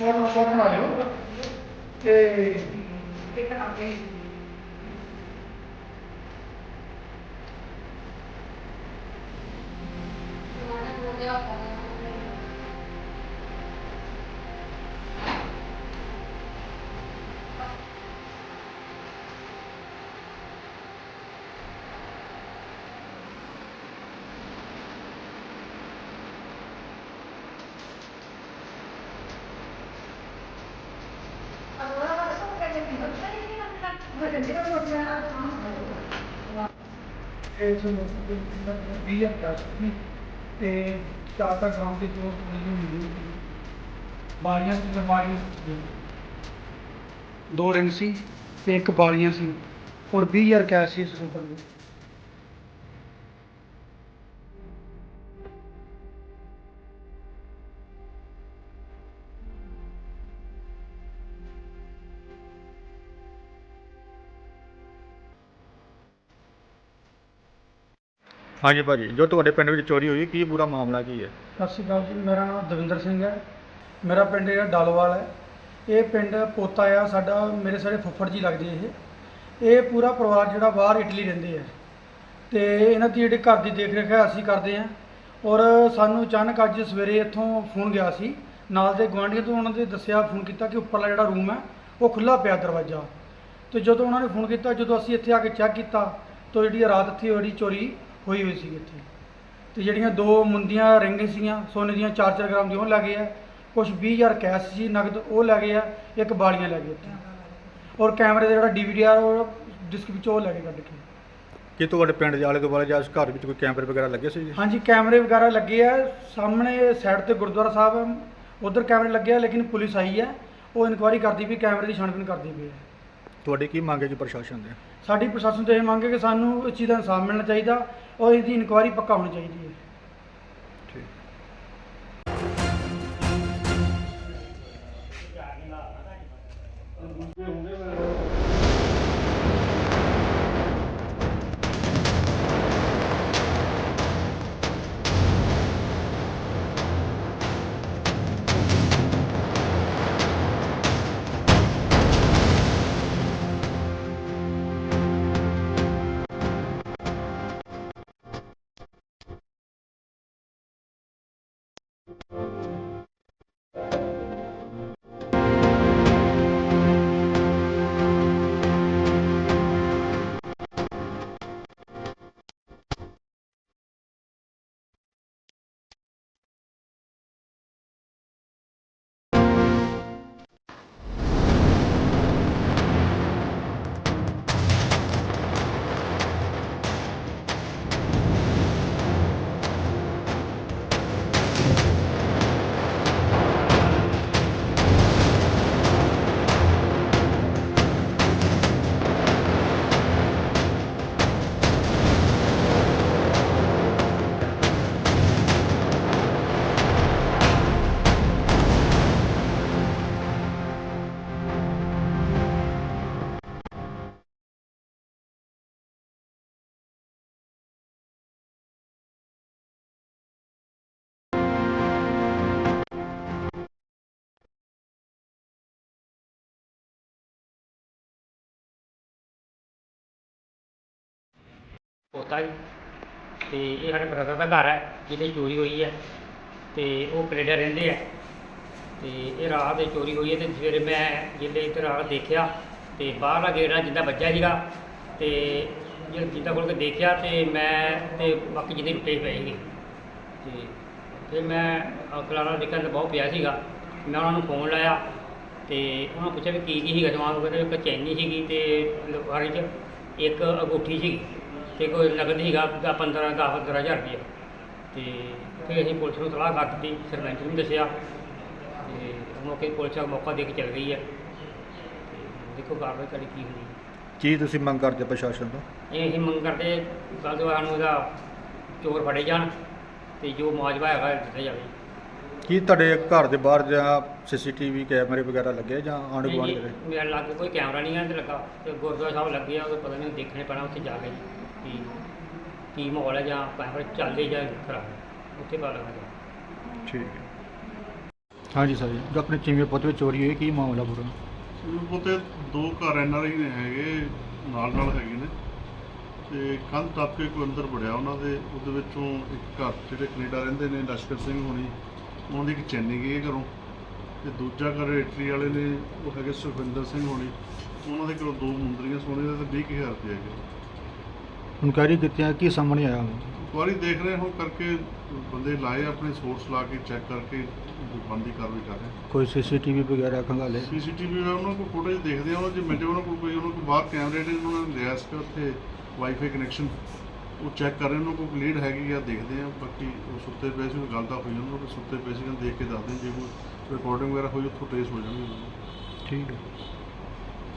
ਮਾਰਿਓ ਤੇ ਇਹ ਤੁਹਾਨੂੰ ਵੀ ਹਜ਼ਾਰ ਸੀ ਤੇ ਚਾਰ ਗਾਉਂ ਦੇ ਜੋ ਮੈਨੂੰ ਮਿਲੀ ਬਾਰੀਆਂ ਦੀ ਲੰਬਾਈ ਦੋ ਰਿੰਗ ਸੀ ਤੇ ਇੱਕ ਬਾਲੀਆਂ ਸੀ। ਔਰ 20000 ਕੈਸ਼ ਸੀ ਇਸ ਉੱਪਰ ਹਾਂਜੀ ਭਾਜੀ, ਜੋ ਤੁਹਾਡੇ ਪਿੰਡ ਵਿੱਚ ਚੋਰੀ ਹੋਈ, ਕੀ ਪੂਰਾ ਮਾਮਲਾ ਕੀ ਹੈ? ਸਤਿ ਸ਼੍ਰੀ ਅਕਾਲ ਜੀ, ਮੇਰਾ ਨਾਮ ਦਵਿੰਦਰ ਸਿੰਘ ਹੈ। ਮੇਰਾ ਪਿੰਡ ਜਿਹੜਾ ਡਾਲੋਵਾਲ ਹੈ। ਇਹ ਪਿੰਡ ਪੋਤਾ ਆ, ਸਾਡਾ ਮੇਰੇ ਸਾਰੇ ਫੁੱਫੜ ਜੀ ਲੱਗਦੇ ਇਹ। ਇਹ ਪੂਰਾ ਪਰਿਵਾਰ ਜਿਹੜਾ ਬਾਹਰ ਇਟਲੀ ਰਹਿੰਦੇ ਆ। ਤੇ ਇਹਨਾਂ ਦੀ ਜਿਹੜੇ ਘਰ ਦੀ ਦੇਖ ਰੇਖ ਹੈ, ਅਸੀਂ ਕਰਦੇ ਆ। ਔਰ ਸਾਨੂੰ ਅਚਾਨਕ ਅੱਜ ਸਵੇਰੇ ਇੱਥੋਂ ਫੋਨ ਗਿਆ ਸੀ। ਨਾਲ ਦੇ ਗੁਆਂਢੀਆਂ ਤੋਂ ਉਹਨਾਂ ਦੇ ਦੱਸਿਆ, ਫੋਨ ਕੀਤਾ ਕਿ ਉੱਪਰਲਾ ਜਿਹੜਾ ਰੂਮ ਹੈ, ਉਹ ਖੁੱਲਾ ਪਿਆ ਦਰਵਾਜ਼ਾ। ਤੇ ਜਦੋਂ ਉਹਨਾਂ ਨੇ ਫੋਨ ਕੀਤਾ, ਜਦੋਂ ਅਸੀਂ ਇੱਥੇ ਆ ਕੇ ਚੈੱਕ ਕੀਤਾ, ਤਾਂ ਜਿਹੜੀ ਰਾਤ ਇੱਥੇ ਜਿਹੜੀ ਚੋਰੀ ਹੋਈ ਹੋਈ ਸੀ ਇੱਥੇ। ਤੇ ਜਿਹੜੀਆਂ ਦੋ ਮੁੰਦੀਆਂ ਰਿੰਗ ਸੀਗੀਆਂ ਸੋਨੇ ਦੀਆਂ 4-4 ਗ੍ਰਾਮ ਦੀਆਂ ਉਹ ਲੈ ਗਏ ਆ। ਕੁਝ 20000 ਕੈਸ਼ ਸੀ ਨਗਦ ਉਹ ਲੈ ਗਏ ਆ ਇੱਕ ਬਾਲੀਆਂ ਲੈ ਗਏ ਉੱਥੇ ਔਰ ਕੈਮਰੇ ਦਾ ਜਿਹੜਾ ਡੀਵੀਡੀਆਰ ਉਹ ਡਿਸਕ ਵਿੱਚੋਂ ਉਹ ਲੈ ਕੇ ਕੱਢ ਕੇ। ਕੀ ਤੁਹਾਡੇ ਪਿੰਡ ਦੇ ਆਲੇ ਦੁਆਲੇ ਜਾਂ ਉਸ ਘਰ ਵਿੱਚ ਕੋਈ ਕੈਮਰੇ ਵਗੈਰਾ ਲੱਗੇ ਸੀ ਜੀ? ਹਾਂਜੀ ਕੈਮਰੇ ਵਗੈਰਾ ਲੱਗੇ ਆ। ਸਾਹਮਣੇ ਸਾਈਡ ਤੇ ਗੁਰਦੁਆਰਾ ਸਾਹਿਬ ਉਧਰ ਕੈਮਰੇ ਲੱਗੇ ਆ ਲੇਕਿਨ ਪੁਲਿਸ ਆਈ ਹੈ ਉਹ ਇਨਕੁਆਇਰੀ ਕਰਦੀ ਵੀ ਕੈਮਰੇ ਦੀ ਛਾਣਬੀਣ ਕਰਦੀ ਪਈ ਹੈ ਤੁਹਾਡੀ ਕੀ ਮੰਗ ਹੈ ਜੀ ਪ੍ਰਸ਼ਾਸਨ ਦੇ? ਸਾਡੀ ਪ੍ਰਸ਼ਾਸਨ ਤੋਂ ਇਹ ਮੰਗ ਹੈ ਕਿ ਸਾਨੂੰ ਇਸ ਚੀਜ਼ ਦਾ ਇਨਸਾਫ ਮਿਲਣਾ ਚਾਹੀਦਾ ਔਰ ਇਹਦੀ ਇਨਕੁਆਇਰੀ ਪੱਕਾ ਹੋਣੀ ਚਾਹੀਦੀ ਹੈ। ਠੀਕ। ਪੋਤਾ ਜੀ ਅਤੇ ਇਹ ਸਾਡੇ ਬ੍ਰਦਰ ਦਾ ਘਰ ਹੈ, ਜਿਹਦੇ 'ਚ ਚੋਰੀ ਹੋਈ ਹੈ। ਅਤੇ ਉਹ ਕੈਨੇਡਾ ਰਹਿੰਦੇ ਹੈ ਅਤੇ ਇਹ ਰਾਤ ਦੇ ਚੋਰੀ ਹੋਈ ਹੈ ਅਤੇ ਸਵੇਰੇ ਮੈਂ ਜਿੱਲੇ ਇੱਧਰ ਆ ਦੇਖਿਆ ਅਤੇ ਬਾਹਰਲਾ ਗੇਟ ਜਿੱਦਾਂ ਵੱਜਿਆ ਸੀਗਾ। ਅਤੇ ਜਦ ਜਿੱਦਾਂ ਖੋਲ ਕੇ ਦੇਖਿਆ ਅਤੇ ਮੈਂ ਤੇ ਬਾਕੀ ਜਿਹਦੇ ਟੁੱਟੇ ਪਏ ਸੀਗੇ। ਅਤੇ ਫਿਰ ਮੈਂ ਕਲਾਰਾ ਦੇਖਿਆ ਤਾਂ ਬਹੁਤ ਪਿਆ ਸੀਗਾ। ਮੈਂ ਉਹਨਾਂ ਨੂੰ ਫੋਨ ਲਾਇਆ ਅਤੇ ਉਹਨਾਂ ਨੂੰ ਪੁੱਛਿਆ ਵੀ ਕੀ ਕੀ ਸੀਗਾ ਸਮਾਨ ਉਹ ਕਹਿੰਦੇ ਇੱਕ ਚੈਨੀ ਸੀਗੀ ਅਤੇ ਲਫਾਰੀ 'ਚ ਇੱਕ ਅੰਗੂਠੀ ਸੀਗੀ। ਤੇ ਕੋਈ ਨਗਦ ਸੀਗਾ 15 ਦਸ 15000 ਰੁਪਏ ਤੇ ਫਿਰ ਅਸੀਂ ਪੁਲਿਸ ਨੂੰ ਕਰ ਦਿੱਤੀ ਸਰਪੰਚ ਨੂੰ ਦੱਸਿਆ। ਤੇ ਮੌਕੇ ਪੁਲਿਸ ਆ ਮੌਕਾ ਦੇ ਕੇ ਚਲ ਗਈ ਹੈ ਤੇ ਦੇਖੋ ਕਾਰਵਾਈ ਕਰੀ ਕੀ ਹੁੰਦੀ ਹੈ। ਕੀ ਤੁਸੀਂ ਮੰਗ ਕਰਦੇ ਪ੍ਰਸ਼ਾਸਨ ਤੋਂ? ਇਹ ਅਸੀਂ ਮੰਗ ਕਰਦੇ ਗੱਲ ਤੋਂ ਸਾਨੂੰ ਇਹਦਾ ਚੋਰ ਫੜੇ ਜਾਣ ਤੇ ਜੋ ਮੁਆਵਜ਼ਾ ਹੈਗਾ ਦਿੱਤਾ ਜਾਵੇ। ਕੀ ਤੁਹਾਡੇ ਘਰ ਦੇ ਬਾਹਰ ਜਾਂ ਸੀਸੀਟੀਵੀ ਕੈਮਰੇ ਵਗੈਰਾ ਲੱਗੇ ਜਾਂ ਆਂਢ ਗੁਆਂਢ ਜੀ, ਦੇ ਮੇਰੇ ਲਾਗੇ ਕੋਈ ਕੈਮਰਾ ਨਹੀਂ ਹੈ ਤੇ ਲੱਗਾ। ਤੇ ਗੁਰਦੁਆਰਾ ਸਾਹਿਬ ਲੱਗੇ ਆ ਉਹ ਪਤਾ ਨਹੀਂ ਦੇਖਣੇ ਪੈਣਾ ਉੱਥੇ ਜਾ ਕੇ ਕੀ ਕੀ ਮਾਹੌਲ ਹੈ ਜਾਂ ਕੈਮਰੇ ਚੱਲਦੇ ਜਾਂ ਖਰਾਬ ਉੱਥੇ ਪਤਾ ਲੱਗਣਾ ਠੀਕ ਹੈ। ਹਾਂਜੀ ਸਰ ਜੋ ਆਪਣੇ ਚੀਮੇ ਪੁੱਤ ਵਿੱਚ ਚੋਰੀ ਹੋਈ ਕੀ ਮਾਮਲਾ ਪੂਰਾ? ਉਹਤੇ ਦੋ ਘਰ ਐਨ ਆਰ ਆਈ ਨੇ ਹੈਗੇ ਨਾਲ ਨਾਲ ਹੈਗੇ ਨੇ। ਤੇ ਕੰਧ ਟੱਪ ਕੇ ਕੋਈ ਅੰਦਰ ਵੜਿਆ ਉਹਨਾਂ ਦੇ ਉਹਦੇ ਵਿੱਚੋਂ ਇੱਕ ਘਰ ਜਿਹੜੇ ਕੈਨੇਡਾ ਰਹਿੰਦੇ ਨੇ ਲਸ਼ਕਰ ਸਿੰਘ ਹੋਣੀ ਉਹਨਾਂ ਦੀ ਇੱਕ ਚੈਨੀ ਗਈ ਹੈ ਘਰੋਂ। ਤੇ ਦੂਜਾ ਘਰ ਇਟਲੀ ਵਾਲੇ ਨੇ ਉਹ ਹੈਗੇ ਸੁਖਵਿੰਦਰ ਸਿੰਘ ਹੋਣੀ। ਉਹਨਾਂ ਦੇ ਕੋਲ ਦੋ ਮੁੰਦਰੀਆਂ ਸੋਨੇ ਦੇ ਤੇ 20000 ਰੁਪਏ ਹੈਗੇ। ਇਨਕੁਆਇਰੀ ਕੀਤੀ ਕੀ ਸਾਹਮਣੇ ਆਇਆ ਇੱਕ ਵਾਰੀ ਦੇਖ ਰਹੇ ਹੋ ਕਰਕੇ ਬੰਦੇ ਲਾਏ ਆਪਣੇ ਸੋਰਸ ਲਾ ਕੇ ਚੈੱਕ ਕਰਕੇ ਬੰਦੀ ਕਾਰਵਾਈ ਕਰ ਰਹੇ ਕੋਈ ਸੀਸੀਟੀਵੀ ਵਗੈਰਾ ਖੰਗਾਲੇ? ਸੀਸੀਟੀਵੀ ਦਾ ਉਹਨਾਂ ਕੋਲ ਫੁਟੇਜ ਦੇਖਦੇ ਆ ਉਹਨਾਂ ਜੇ ਮਿੰਟੇ ਉਹਨਾਂ ਕੋਲ ਕੋਈ ਉਹਨਾਂ ਕੋਲ ਬਾਹਰ ਕੈਮਰੇ ਨੇ ਉਹਨਾਂ ਨੇ ਲਿਆ ਸੀ ਉੱਥੇ ਵਾਈਫਾਈ ਕਨੈਕਸ਼ਨ ਉਹ ਚੈੱਕ ਕਰ ਰਹੇ ਉਹਨਾਂ ਕੋਲ ਲੀਡ ਹੈਗੀ ਆ ਦੇਖਦੇ ਆ ਬਾਕੀ ਉਹ ਸੁੱਤੇ ਪਏ ਸੀ ਉਹ ਗੱਲ ਤਾਂ ਹੋਈ ਉਹਨਾਂ ਕੋਲ ਸੁੱਤੇ ਪਏ ਸੀ ਦੇਖ ਕੇ ਦੱਸਦੇ ਜੇ ਕੋਈ ਰਿਕਾਰਡਿੰਗ ਵਗੈਰਾ ਹੋਈ ਉੱਥੋਂ ਟ੍ਰੇਸ ਹੋ ਜਾਣਗੇ। ਠੀਕ ਹੈ।